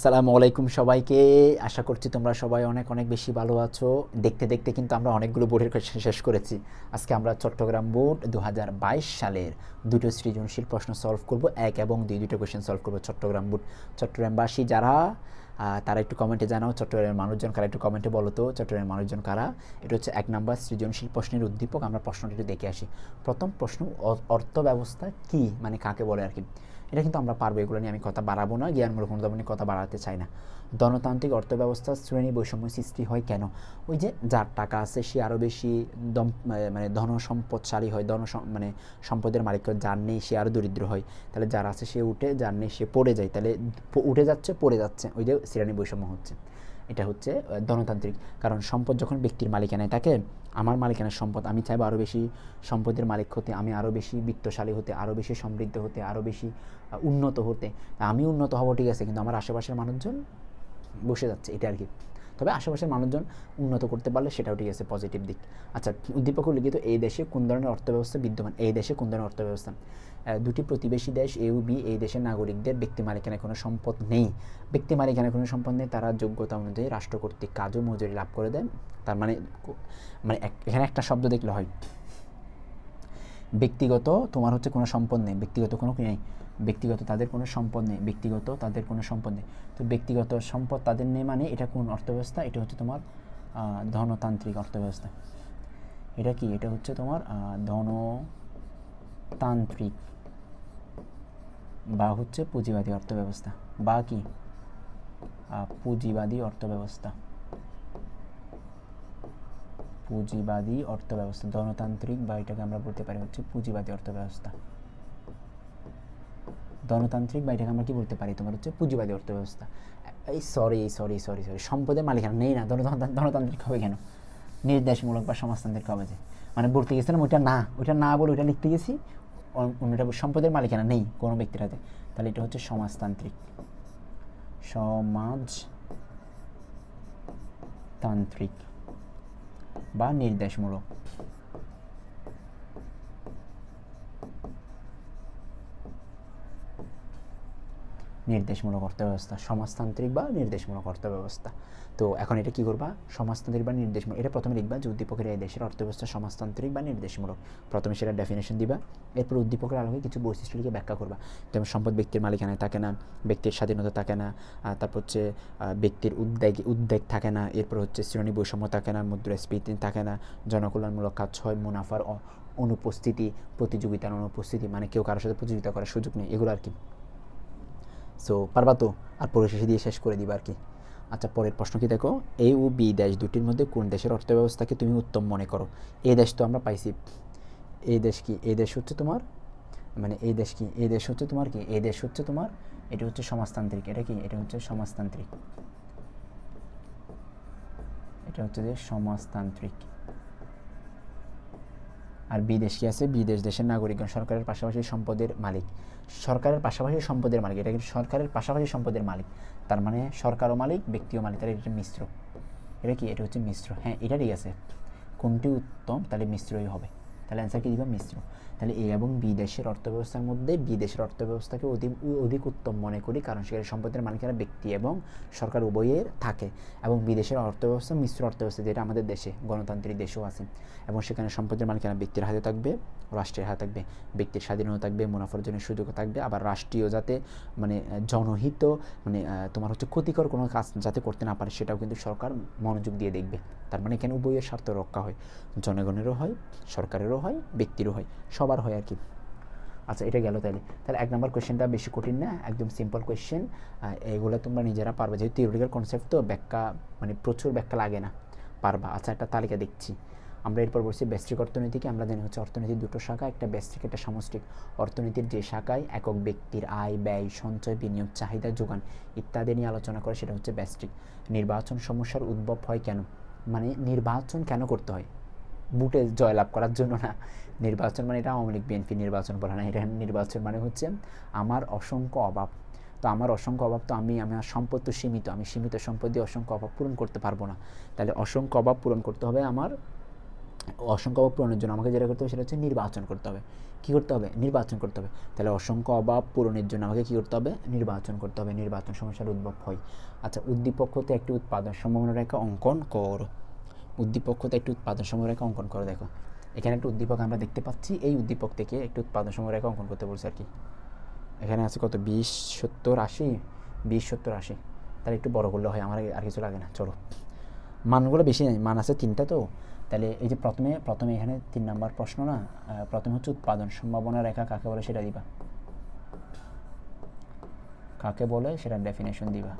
আসসালামু আলাইকুম সবাইকে। আশা করছি তোমরা সবাই অনেক অনেক বেশি ভালো আছো। দেখতে দেখতে কিন্তু আমরা অনেকগুলো বোর্ডের কোয়েশ্চেন শেষ করেছি। আজকে আমরা চট্টগ্রাম বোর্ড দু হাজার বাইশ সালের দুটো সৃজনশীল প্রশ্ন সলভ করব। এক এবং দুই দুটো কোয়েশ্চেন সলভ করব চট্টগ্রাম বোর্ড। চট্টগ্রামবাসী যারা তারা একটু কমেন্টে জানাও। চট্টগ্রামের মানুষজন কারা একটু কমেন্টে বলো তো? চট্টগ্রামের মানুষজন কারা? এটা হচ্ছে এক নম্বর সৃজনশীল প্রশ্নের উদ্দীপক। আমরা প্রশ্নটি একটু দেখে আসি। প্রথম প্রশ্ন অর্থ ব্যবস্থা কী? মানে কাকে বলে আর কি? এটা কিন্তু আমরা পারব, এগুলো নিয়ে আমি কথা বাড়াবো না, জ্ঞানমূলক নিয়ে কথা বাড়াতে চাই না। গণতান্ত্রিক অর্থব্যবস্থা শ্রেণি বৈষম্য সৃষ্টি হয় কেন? ওই যে যার টাকা আছে, সে আরও বেশি দম মানে ধন সম্পদশালী হয়, ধন মানে সম্পদের মালিক যার নেই সে আরও দরিদ্র হয়। তাহলে যার আছে সে উঠে, যার নেই সে পড়ে যায়। তাহলে উঠে যাচ্ছে, পড়ে যাচ্ছে। ওই যে শ্রেণি বৈষম্য হচ্ছে। এটা হচ্ছে আহ, গণতান্ত্রিক কারণ সম্পদ যখন ব্যক্তির মালিকানায় থাকে আমার মালিকানার সম্পদ আমি চাইব আরও বেশি সম্পদের মালিক হতে আমি আরও বেশি বিত্তশালী হতে আরও বেশি সমৃদ্ধ হতে আরও বেশি উন্নত হতে। আমি উন্নত হব ঠিক আছে কিন্তু আমার আশেপাশের মানুষজন বসে যাচ্ছে এটা আর কি। তবে আশেপাশের মানুষজন উন্নত করতে পারলে সেটাও ঠিক আছে পজিটিভ দিক। আচ্ছা উদ্দীপক লিখিত এই দেশে কোন ধরনের অর্থব্যবস্থা বিদ্যমান? এই দেশে কোন ধরনের অর্থব্যবস্থা? দুটি প্রতিবেশী দেশ এ ও বি এই দেশের নাগরিকদের ব্যক্তি মালিকানায় কোনো সম্পদ নেই। ব্যক্তি মালিকানায় কোনো সম্পদ নেই তারা যোগ্যতা অনুযায়ী রাষ্ট্র কর্তৃক কাজ ও মজুরি লাভ করে দেন তার মানে মানে এখানে একটা শব্দ দেখলে হয়। ব্যক্তিগত তোমার হচ্ছে কোনো সম্পদ নেই ব্যক্তিগত কোনো নেই। ব্যক্তিগত তাদের কোনো সম্পদ নেই ব্যক্তিগত তাদের কোনো সম্পদ নেই। তো ব্যক্তিগত সম্পদ তাদের নেই মানে এটা কোন অর্থব্যবস্থা? এটা হচ্ছে তোমার ধনতান্ত্রিক অর্থব্যবস্থা। এটা কি? এটা হচ্ছে তোমার আহ, ধনতান্ত্রিক বা হচ্ছে পুঁজিবাদী অর্থব্যবস্থা। বা কি? পুঁজিবাদী অর্থব্যবস্থা। পুঁজিবাদী অর্থব্যবস্থা গণতান্ত্রিক বা এটাকে আমরা বলতে পারি হচ্ছে পুঁজিবাদী অর্থব্যবস্থা। গণতান্ত্রিক বা এটাকে আমরা কি বলতে পারি? তোমার হচ্ছে পুঁজিবাদী অর্থব্যবস্থা। এই সরি সরি সরি সরি সম্পদের মালিকানা নেই না। গণতান্ত্রিক হবে কেন? নির্দেশমূলক বা সমাজতান্ত্রিক হবে যে। মানে বলতে গেছিলাম ওইটা না ওইটা না বলে ওইটা লিখতে গেছি অন্যটা সম্পদের মালিকানা নেই কোনো ব্যক্তির হাতে। তাহলে এটা হচ্ছে সমাজতান্ত্রিক। সমাজতান্ত্রিক বা নির্দেশমূলক। নির্দেশমূলক অর্থব্যবস্থা, সমাজতান্ত্রিক বা নির্দেশমূলক অর্থব্যবস্থা। তো এখন এটা কি করবা? সমাজতান্ত্রিক বা নির্দেশমূলক, এটা প্রথমে লিখবা যে উদ্দীপকের এই দেশের অর্থব্যবস্থা সমাজতান্ত্রিক বা নির্দেশমূলক। প্রথমে সেটা ডেফিনেশন দিবা, এরপর উদ্দীপকের আলোকে কিছু বৈশিষ্ট্য লিখে ব্যাখ্যা করবা। যেমন সম্পদ ব্যক্তির মালিকানায় থাকে না, ব্যক্তির স্বাধীনতা থাকে না তারপর হচ্ছে ব্যক্তির উদ্বেগ উদ্বেগ থাকে না, এরপর হচ্ছে শ্রেণি বৈষম্য থাকে না, মুদ্রাস্ফীতি থাকে না, জনকল্যাণমূলক কাজ হয়, মুনাফার অনুপস্থিতি, প্রতিযোগিতার অনুপস্থিতি মানে কেউ কারোর সাথে প্রতিযোগিতা করার সুযোগ নেই, এগুলো আর কি। সো পারবা তো? আর পরিশেষে দিয়ে শেষ করে দিবা আর কি আচ্ছা পরের প্রশ্ন কি দেখো? এ ও বি দেশ দুটির মধ্যে কোন দেশের অর্থব্যবস্থাকে তুমি উত্তম মনে করো? এই দেশ তো আমরা পাইছি। এই দেশ কি? এই দেশ হচ্ছে তোমার? মানে এই দেশ কি? এই দেশ হচ্ছে তোমার কি? এই দেশ হচ্ছে তোমার? এটা হচ্ছে সমাজতান্ত্রিক। এটা কি? এটা হচ্ছে সমাজতান্ত্রিক। এটা হচ্ছে যে সমাজতান্ত্রিক। আর বিদেশ কি আছে? বিদেশ দেশের নাগরিকগণ সরকারের পাশাপাশি সম্পদের মালিক। সরকারের পাশাপাশি সম্পদের মালিক, এটা কিন্তু সরকারের পাশাপাশি সম্পদের মালিক। তার মানে সরকারও মালিক, ব্যক্তিও মালিক, তাহলে এটা মিশ্র। এটা কি? এটা হচ্ছে মিশ্র। হ্যাঁ এটা ঠিক আছে। কোনটি উত্তম, তাহলে মিশ্রই হবে। তাহলে অ্যান্সার কী দিবা? মিশ্র। তাহলে এ এবং বি দেশের অর্থব্যবস্থার মধ্যে বি দেশের অর্থব্যবস্থাকে অধিক অধিক উত্তম মনে করি, কারণ সেখানে সম্পদের মালিকেরা ব্যক্তি এবং সরকার উভয়ের থাকে এবং বিদেশের অর্থব্যবস্থা, মিশ্র অর্থব্যবস্থা যেটা আমাদের দেশে, গণতান্ত্রিক দেশেও আছে এবং সেখানে সম্পদের মালিকানা ব্যক্তির হাতে থাকবে, রাষ্ট্রের হাতে থাকবে, ব্যক্তির স্বাধীনতা থাকবে, মুনাফার জন্য সুযোগ থাকবে, আবার রাষ্ট্রীয় যাতে মানে জনহিত মানে তোমার হচ্ছে ক্ষতিকর কোনো কাজ যাতে করতে না পারে সেটাও কিন্তু সরকার মনোযোগ দিয়ে দেখবে। তার মানে এখানে উভয়ের স্বার্থ রক্ষা হয়, জনগণেরও হয়, সরকারেরও হয়, ব্যক্তিরও হয় সবার হয় আর কি। আচ্ছা এটা গেল তাহলে তাহলে এক নম্বর কোয়েশ্চেনটা বেশি কঠিন না, একদম সিম্পল কোয়েশ্চেন এইগুলো তোমরা নিজেরা পারবে। যেহেতু থিওরিটিক্যাল কনসেপ্ট তো ব্যাখ্যা মানে প্রচুর ব্যাখ্যা লাগে না, পারবা। আচ্ছা একটা তালিকা দেখছি। আমরা এরপর বলছি ব্যস্তিক অর্থনীতিকে, আমরা জানি হচ্ছে অর্থনীতির দুটো শাখা, একটা ব্যস্তিক একটা সামষ্টিক। অর্থনীতির যে শাখায় একক ব্যক্তির আয়, ব্যয়, সঞ্চয়, বিনিয়োগ, চাহিদা, যোগান ইত্যাদি নিয়ে আলোচনা করে, সেটা হচ্ছে ব্যস্তিক নির্বাচন সমস্যার উদ্ভব হয় কেন? মানে নির্বাচন কেন করতে হয়? বুটে জয়লাভ করার জন্য না। নির্বাচন মানে এটা আওয়ামী লীগ, বিএনপি নির্বাচন বলে না। এটা নির্বাচন মানে হচ্ছে আমার অসংখ্য অভাব। তো আমার অসংখ্য অভাব তো আমি আমার সম্পদ তো সীমিত। আমি সীমিত সম্পদ দিয়ে অসংখ্য অভাব পূরণ করতে পারব না। তাহলে অসংখ্য অভাব পূরণ করতে হবে আমার, অসংখ্য অভাব পূরণের জন্য আমাকে যেটা করতে হবে সেটা হচ্ছে নির্বাচন করতে হবে। কী করতে হবে? নির্বাচন করতে হবে। তাহলে অসংখ্য অভাব পূরণের জন্য আমাকে কী করতে হবে? নির্বাচন করতে হবে। নির্বাচন সমস্যার উদ্ভব হয়। আচ্ছা উদ্দীপক হতে একটি উৎপাদন। সম্ভাবনা রেখা অঙ্কন করো। উদ্দীপক হতে একটি উৎপাদন সম্ভাবনা রেখা অঙ্কন করে, দেখো। এখানে একটা উদ্দীপক আমরা দেখতে পাচ্ছি, এই উদ্দীপক থেকে একটি উৎপাদন সম্ভাবনা রেখা অঙ্কন করতে বলছে আর কি। এখানে আছে কত? বিশ, সত্তর, আশি? বিশ, সত্তর, আশি। তাহলে একটু বড় করলে হয়, আমার আর কিছু লাগে না, চলো। মানগুলো বেশি নেই, মান আছে তিনটা তো। তাহলে এই যে প্রথমে প্রথমে এখানে তিন নাম্বার প্রশ্ন না প্রথমে হচ্ছে উৎপাদন সম্ভাবনা রেখা কাকে বলে সেটা দিবা। কাকে বলে সেটা ডেফিনেশন দিবা।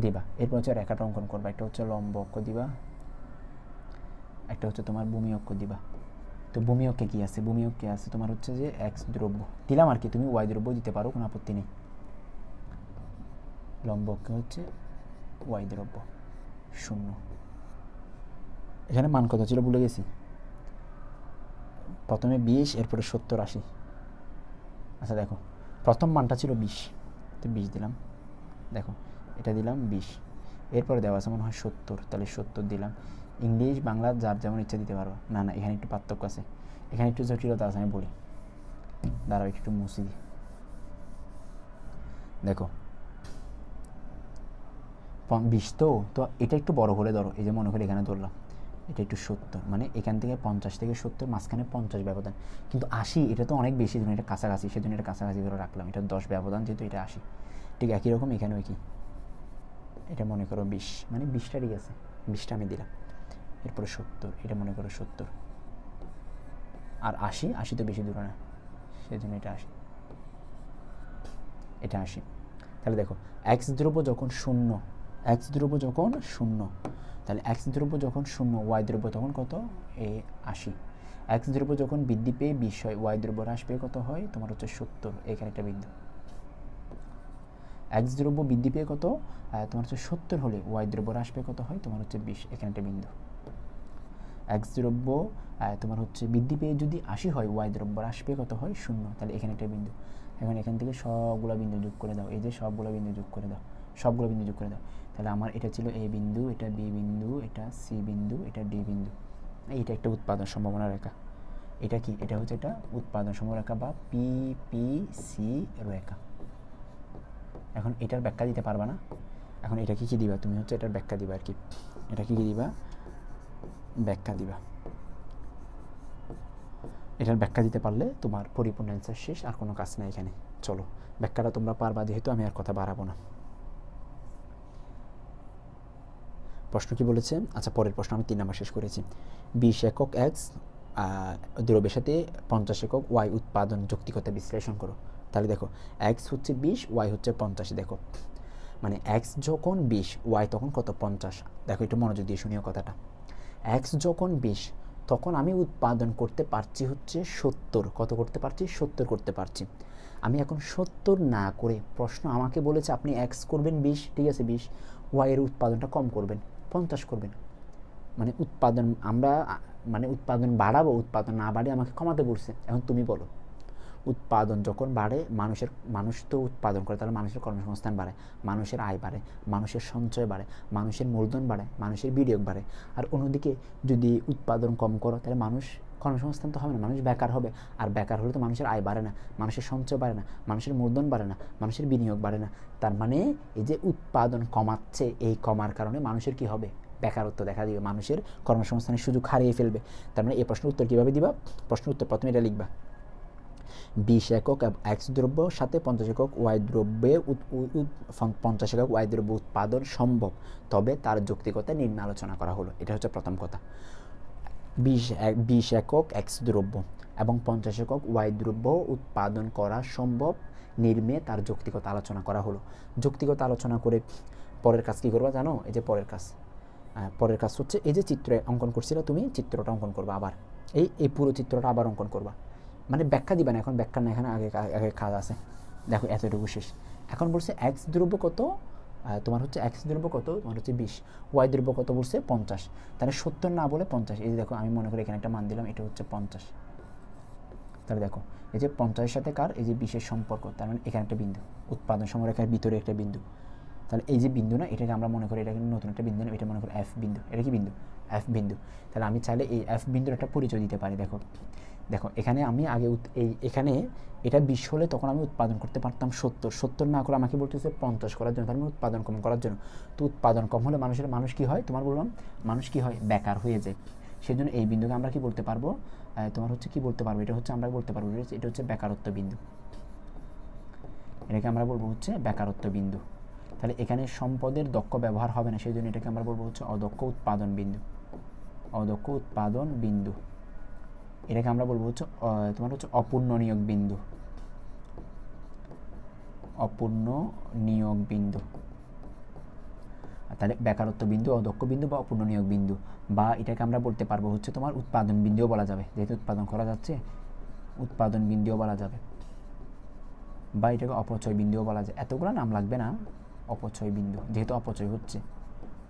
দিবা। এরপর হচ্ছে রেখাটা অঙ্কন করবা। একটা হচ্ছে লম্ব অক্ষ দিবা। একটা হচ্ছে তোমার ভূমি অক্ষ দিবা। তো ভূমি অক্ষে কী আছে? ভূমি অক্ষে আছে তোমার হচ্ছে যে এক্স দ্রব্য। দিলাম আর কি, তুমি ওয়াই দ্রব্য দিতে পারো, কোনো আপত্তি নেই। লম্ব অক্ষে হচ্ছে ওয়াই দ্রব্য। শূন্য। এখানে মান কত ছিল ভুলে গেছি? প্রথমে বিশ, এরপরে সত্তর, আশি। আচ্ছা দেখো। প্রথম মানটা ছিল বিশ। তো বিশ দিলাম। দেখো। এটা দিলাম বিশ। এরপরে দেওয়া আছে মনে হয় সত্তর, তাহলে সত্তর দিলাম। ইংলিশ, বাংলা, যার যেমন ইচ্ছা দিতে পারব। না না, এখানে একটু পার্থক্য আছে। এখানে একটু জটিলতা আছে, আমি বলি। দাঁড়াও, একটু মুছি দিই। দেখো। বিশ তো? তো এটা একটু বড় হলে ধরো, এই যে মনে করে এখানে ধরলাম। এটা একটু সত্তর মানে এখান থেকে পঞ্চাশ থেকে সত্তর, মাঝখানে পঞ্চাশ ব্যবধান। কিন্তু আশি, এটা তো অনেক বেশি, ধরুন এটা কাছাকাছি, সেজন্য এটা কাছাকাছি করে রাখলাম। এটা দশ ব্যবধান, যেহেতু এটা আশি। ঠিক একই রকম, এখানেও কি এটা মনে করো বিশ মানে বিশটা ঠিক আছে, বিশটা আমি দিলাম। এরপরে সত্তর, এটা মনে করো সত্তর। আর আশি আশি তো বেশি দূরে না, সেজন্য এটা আশি। এটা আশি। তাহলে দেখো এক্স দ্রব্য যখন শূন্য এক্স দ্রব্য যখন শূন্য, তাহলে এক্স দ্রব্য যখন শূন্য ওয়াই দ্রব্য তখন কত? এ আশি। এক্স দ্রব্য যখন বৃদ্ধি পেয়ে বিশ হয় ওয়াই দ্রব্য হ্রাস পেয়ে কত হয়? তোমার হচ্ছে সত্তর, এখানে একটা বিন্দু। এক্স দ্রব্য বৃদ্ধি পেয়ে কত? তোমার হচ্ছে সত্তর হলে ওয়াই দ্রব্য হ্রাস পেয়ে কত হয়? তোমার হচ্ছে বিশ, এখানে একটা বিন্দু। এক্স দ্রব্য তোমার হচ্ছে বৃদ্ধি পেয়ে যদি আশি হয় ওয়াই দ্রব্য হ্রাস পেয়ে কত হয়? শূন্য। তাহলে এখানে একটা বিন্দু। এখন এখান থেকে সবগুলো বিন্দু যোগ করে দাও। এই যে সবগুলো বিন্দু যোগ করে দাও। সবগুলো বিন্দু যোগ করে দাও। তাহলে আমার এটা ছিল এ বিন্দু, এটা বি বিন্দু, এটা সি বিন্দু, এটা ডি বিন্দু। এইটা একটা উৎপাদন সম্ভাবনা রেখা। এটা কি? এটা হচ্ছে একটা উৎপাদন সম্ভাবনা রেখা বা পি পি সি রেখা। এখন এটার ব্যাখ্যা দিতে পারবা না। এখন এটা কি কি দিবা? তুমি হচ্ছে এটার ব্যাখ্যা দিবা আর কি এটা কি কি দিবা? ব্যাখ্যা দিবা। এটার ব্যাখ্যা দিতে পারলে তোমার পরিপূর্ণ অ্যান্সার শেষ, আর কোনো কাজ নাই এখানে। চলো, ব্যাখ্যাটা তোমরা পারবা, যেহেতু আমি আর কথা বাড়াবো না। প্রশ্ন কি বলেছে? আচ্ছা পরের প্রশ্ন, আমি তিন নাম্বার শেষ করেছি। বিশ একক এক্স দ্রব্যের সাথে পঞ্চাশ একক ওয়াই উৎপাদন যৌক্তিকতা বিশ্লেষণ করো। তাহলে দেখো এক্স হচ্ছে বিশ ওয়াই হচ্ছে পঞ্চাশ, দেখো। মানে এক্স যখন বিশ ওয়াই তখন কত? পঞ্চাশ। দেখো, একটু মনোযোগ দিয়ে শুনিও কথাটা। এক্স যখন বিশ, তখন আমি উৎপাদন করতে পারছি হচ্ছে সত্তর। কত করতে পারছি? সত্তর করতে পারছি। আমি এখন সত্তর না করে প্রশ্ন আমাকে বলেছে, আপনি এক্স করবেন বিশ, ঠিক আছে, বিশ। ওয়াইয়ের উৎপাদনটা কম করবেন, পঞ্চাশ করবেন। মানে উৎপাদন, আমরা মানে উৎপাদন বাড়াবো, উৎপাদন না বাড়িয়ে আমাকে কমাতে বলছে। এখন তুমি বলো। উৎপাদন যখন বাড়ে, মানুষের, মানুষ তো উৎপাদন করে, তাহলে মানুষের কর্মসংস্থান বাড়ে, মানুষের আয় বাড়ে, মানুষের সঞ্চয় বাড়ে, মানুষের মূলধন বাড়ে, মানুষের বিনিয়োগ বাড়ে। আর অন্যদিকে যদি উৎপাদন কম করো, তাহলে মানুষ, কর্মসংস্থান তো হবে না, মানুষ বেকার হবে। আর বেকার হলে তো মানুষের আয় বাড়ে না, মানুষের সঞ্চয় বাড়ে না, মানুষের মূলধন বাড়ে না, মানুষের বিনিয়োগ বাড়ে না। তার মানে এই যে উৎপাদন কমাচ্ছে, এই কমার কারণে মানুষের কি হবে? বেকারত্ব দেখা দিবে, মানুষের কর্মসংস্থানের সুযোগ হারিয়ে ফেলবে। তার মানে এই প্রশ্নের উত্তর কীভাবে দিবা? প্রশ্ন উত্তর প্রথমে এটা লিখবা। বিশ একক এক্স দ্রব্য, সাথে পঞ্চাশ একক ওয়াই দ্রব্যে পঞ্চাশ একক ওয়াই দ্রব্য উৎপাদন সম্ভব। তবে তার যৌক্তিকতা নিম্ন আলোচনা করা হলো। এটা হচ্ছে প্রথম কথা। বিশ বিশ একক এক্স দ্রব্য এবং পঞ্চাশ একক ওয়াই দ্রব্য উৎপাদন করা সম্ভব। নির্মে তার যৌক্তিকতা আলোচনা করা হলো। যৌক্তিকতা আলোচনা করে পরের কাজ কী করবা জানো? এই যে পরের কাজ। পরের কাজ হচ্ছে এই যে চিত্রে অঙ্কন করছিলে তুমি, চিত্রটা অঙ্কন করবা আবার। এই এই পুরো চিত্রটা আবার অঙ্কন করবা। মানে ব্যাখ্যা দিবা না, এখন ব্যাখ্যা না, এখানে আগে আগে কাজ আছে। দেখো, এতটুকু শেষ। এখন বলছে এক্স দ্রব্য কত? তোমার হচ্ছে এক্স দ্রব্য কত? তোমার হচ্ছে বিশ। ওয়াই দ্রব্য কত বলছে? পঞ্চাশ। তাহলে সত্তর না বলে পঞ্চাশ। এই যে দেখো, আমি মনে করি এখানে একটা মান দিলাম, এটা হচ্ছে পঞ্চাশ। তাহলে দেখো, এই যে পঞ্চাশের সাথে কার? এই যে বিশেষ সম্পর্ক। তার মানে এখানে একটা বিন্দু। উৎপাদন সমরেখার ভিতরে একটা বিন্দু। তাহলে এই যে বিন্দু না, এটাকে আমরা মনে করি এটা কিন্তু নতুন একটা বিন্দু না, এটা মনে করি এফ বিন্দু। এটা কি বিন্দু? এফ বিন্দু। তাহলে আমি চাইলে এই এফ বিন্দুর একটা পরিচয় দিতে পারি, দেখো। দেখো, এখানে আমি আগে এই এখানে এটা বিশ হলে তখন আমি উৎপাদন করতে পারতাম সত্তর। সত্তর না করে আমাকে বলতেছে পঞ্চাশ করার জন্য, তার মানে উৎপাদন কম করার জন্য। তো উৎপাদন কম হলে মানুষের, মানুষ কী হয়? তোমার বললাম, মানুষ কী হয়? বেকার হয়ে যায়। সেই জন্য এই বিন্দুকে আমরা কি বলতে পারব? তোমার হচ্ছে কি বলতে পারব? এটা হচ্ছে আমরা বলতে পারব, এটা হচ্ছে বেকারত্ব বিন্দু। এটাকে আমরা বলব হচ্ছে বেকারত্ব বিন্দু। তাহলে এখানে সম্পদের দক্ষ ব্যবহার হবে না সেই জন্য এটাকে আমরা বলব হচ্ছে অদক্ষ উৎপাদন বিন্দু। অদক্ষ উৎপাদন বিন্দু। এটাকে আমরা বলব হচ্ছে তোমার হচ্ছে অপূর্ণ নিয়োগ বিন্দু। অপূর্ণ নিয়োগ বিন্দু। তাহলে বেকারত্ব বিন্দু, অদক্ষ বিন্দু বা অপূর্ণ নিয়োগ বিন্দু। বা এটাকে আমরা বলতে পারব হচ্ছে তোমার উৎপাদন বিন্দুও বলা যাবে। যেহেতু উৎপাদন করা যাচ্ছে, উৎপাদন বিন্দুও বলা যাবে। বা এটাকে অপচয় বিন্দুও বলা যায়। এতগুলো নাম লাগবে না, অপচয় বিন্দু। যেহেতু অপচয় হচ্ছে।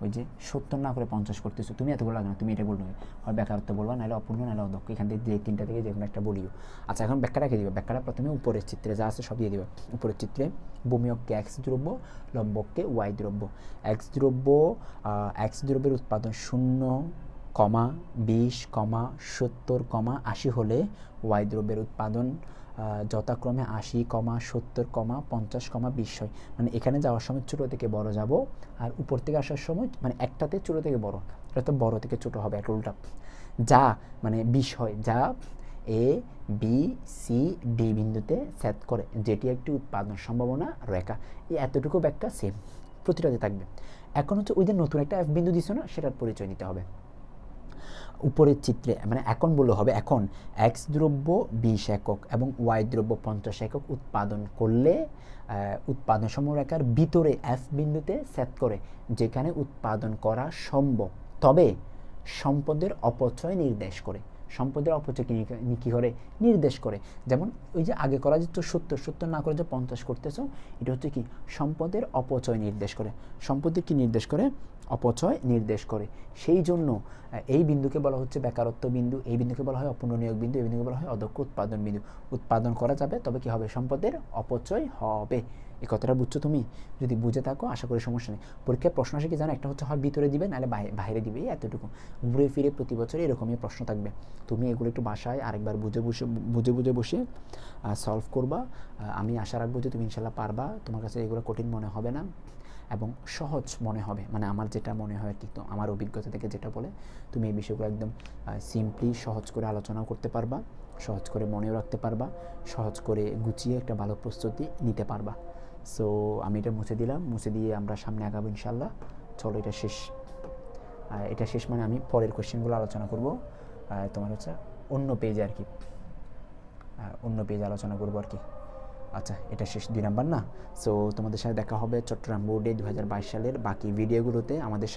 ওই যে সত্তর না করে পঞ্চাশ করতেছো, তুমি এতগুলো লাগবে না, তুমি এটা বলবে। হয় বেকারত্ব বলবা, নাহলে অপূর্ণ, নাহলে অদক্ষ এখান থেকে যে তিনটা থেকে যে কোনো একটা বলিও। আচ্ছা এখন ব্যাখ্যাটা কে দিবে। ব্যাখ্যাটা প্রথমে উপরের চিত্রে যা আছে সব দিয়ে দিবে। উপরের চিত্রে ভূমিয়ককে এক্স দ্রব্য লম্বককে ওয়াই দ্রব্য এক্স দ্রব্য এক্স দ্রব্যের উৎপাদন শূন্য কমা, বিশ কমা, সত্তর কমা, আশি হলে ওয়াই দ্রব্যের উৎপাদন যথাক্রমে আশি কমা, সত্তর কমা, পঞ্চাশ কমা, বিশ হয় মানে এখানে যাওয়ার সময় ছোটো থেকে বড় যাব, আর উপর থেকে আসার সময় মানে একটাতে ছোটো থেকে বড়। এটা তো বড় থেকে ছোটো হবে একটা উল্টা। যা মানে বিষ হয়, যা এ, বি, সি, ডি বিন্দুতে সেট করে। যেটি একটি উৎপাদন সম্ভাবনা রেখা। এই এতটুকু ব্যাখ্যা সেম প্রতিটাতে থাকবে। এখন হচ্ছে ওই যে নতুন একটা F বিন্দু দিছো না, সেটার পরিচয় দিতে হবে। উপরের চিত্রে মানে এখন বললে হবে, এখন এক্স দ্রব্য বিশ একক এবং ওয়াই দ্রব্য পঞ্চাশ একক উৎপাদন করলে উৎপাদন সমরেখার ভিতরে এফ বিন্দুতে সেট করে, যেখানে উৎপাদন করা সম্ভব। তবে সম্পদের অপচয় নির্দেশ করে। সম্পদের অপচয় কি করে? নির্দেশ করে। যেমন ওই যে আগে করা যেত সত্তর সত্তর না করে যে পঞ্চাশ করতেছো, এটা হচ্ছে কি? সম্পদের অপচয় নির্দেশ করে। সম্পদের কি নির্দেশ করে? অপচয় নির্দেশ করে। সেই জন্য এই বিন্দুকে বলা হচ্ছে বেকারত্ব বিন্দু, এই বিন্দুকে বলা হয় অপূর্ণ নিয়োগ বিন্দু, এই বিন্দুকে বলা হয় অদক্ষ উৎপাদন বিন্দু। উৎপাদন করা যাবে, তবে কি হবে? সম্পদের অপচয় হবে। এই কথাটা বুঝছ তুমি? যদি বুঝে থাকো, আশা করি সমস্যা নেই। পরীক্ষায় প্রশ্ন আসে কি জানো? একটা হচ্ছে হয় ভিতরে দিবে, নাহলে বাইরে দিবে এতটুকু। ঘুরে ফিরে প্রতি বছর এরকমই প্রশ্ন থাকবে। তুমি এগুলো একটু বাসায় আরেকবার বুঝে বসে, বুঝে বুঝে বসে সলভ করবা। আমি আশা রাখব যে তুমি ইনশাল্লাহ পারবা। তোমার কাছে এগুলো কঠিন মনে হবে না। এবং সহজ মনে হবে। মানে আমার যেটা মনে হয় কি, তো আমার অভিজ্ঞতা থেকে যেটা বলে, তুমি এই বিষয়গুলো একদম সিম্পলি সহজ করে আলোচনাও করতে পারবা, সহজ করে মনেও রাখতে পারবা, সহজ করে গুছিয়ে একটা ভালো প্রস্তুতি নিতে পারবা। সো আমি এটা মুছে দিলাম, মুছে দিয়ে আমরা সামনে আগাবো ইনশাল্লাহ চলো, এটা শেষ। এটা শেষ মানে আমি পরের কোশ্চেনগুলো আলোচনা করব। তোমার হচ্ছে অন্য পেজে আর কি অন্য পেজে আলোচনা করব আর কি। আচ্ছা এটা শেষ দুই নাম্বার না? সো তোমাদের সাথে দেখা হবে চট্টগ্রাম বোর্ডে দু হাজার বাইশ সালের বাকি ভিডিওগুলোতে আমাদের